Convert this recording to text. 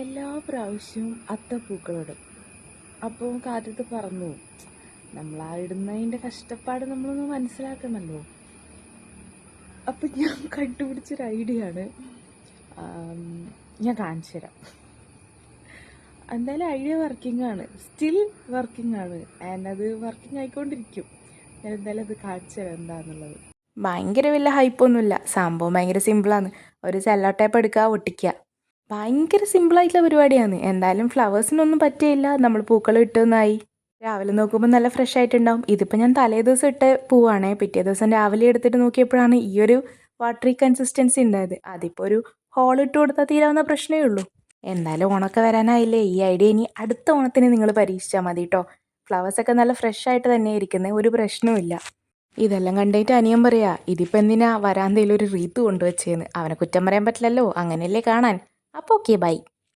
എല്ലാ പ്രാവശ്യവും അത്തപ്പൂക്കളിടും അപ്പോൾ കാറ്റത്ത് പറന്നു നമ്മൾ ആ ഇടുന്നതിന്റെ കഷ്ടപ്പാട് നമ്മളൊന്ന് മനസ്സിലാക്കണമല്ലോ. അപ്പം ഞാൻ കണ്ടുപിടിച്ചൊരു ഐഡിയ ആണ് ഞാൻ കാണിച്ചു തരാം. എന്തായാലും ഐഡിയ വർക്കിംഗ് ആണ്. സ്റ്റിൽ വർക്കിംഗ് ആണ്. ആൻഡ് അത് വർക്കിംഗ് ആയിക്കൊണ്ടിരിക്കും. ഞാൻ എന്തായാലും അത് കാണിച്ചു തരാം എന്താണെന്നുള്ളത് ഭയങ്കര വലിയ ഹൈപ്പൊന്നുമില്ല സംഭവം ഭയങ്കര സിമ്പിളാണ് ഒരു സെല്ലോ ടേപ്പ് എടുക്കുക ഒട്ടിക്കുക. ഭയങ്കര സിമ്പിളായിട്ടുള്ള പരിപാടിയാണ്. എന്തായാലും ഫ്ലവേഴ്സിനൊന്നും പറ്റിയില്ല. നമ്മൾ പൂക്കൾ ഇട്ടുന്നായി രാവിലെ നോക്കുമ്പോൾ നല്ല ഫ്രഷ് ആയിട്ടുണ്ടാവും. ഇതിപ്പോൾ ഞാൻ തലേ ദിവസം ഇട്ട പൂവാണേ. പിറ്റേ ദിവസം രാവിലെ എടുത്തിട്ട് നോക്കിയപ്പോഴാണ് ഈ ഒരു വാട്ടറി കൺസിസ്റ്റൻസി ഉണ്ടായത്. അതിപ്പോൾ ഒരു ഹോൾ ഇട്ട് കൊടുത്താൽ തീരാവുന്ന പ്രശ്നമേ ഉള്ളൂ. എന്തായാലും ഓണമൊക്കെ വരാനായില്ലേ? ഈ ഐഡിയ ഇനി അടുത്ത ഓണത്തിന് നിങ്ങൾ പരീക്ഷിച്ചാൽ മതി കേട്ടോ ഫ്ലവേഴ്സൊക്കെ നല്ല ഫ്രഷ് ആയിട്ട് തന്നെ ഇരിക്കുന്നത് ഒരു പ്രശ്നവുമില്ല ഇതെല്ലാം കണ്ടിട്ട് അനിയൻ പറയാ ഇതിപ്പോൾ എന്തിനാ വരാന്തയിൽ ഒരു റീത്ത് കൊണ്ടുവച്ചേന്ന്? അവനെ കുറ്റം പറയാൻ പറ്റില്ലല്ലോ. അങ്ങനെയല്ലേ കാണാൻ? അപ്പോൾ ഓക്കെ ബൈ.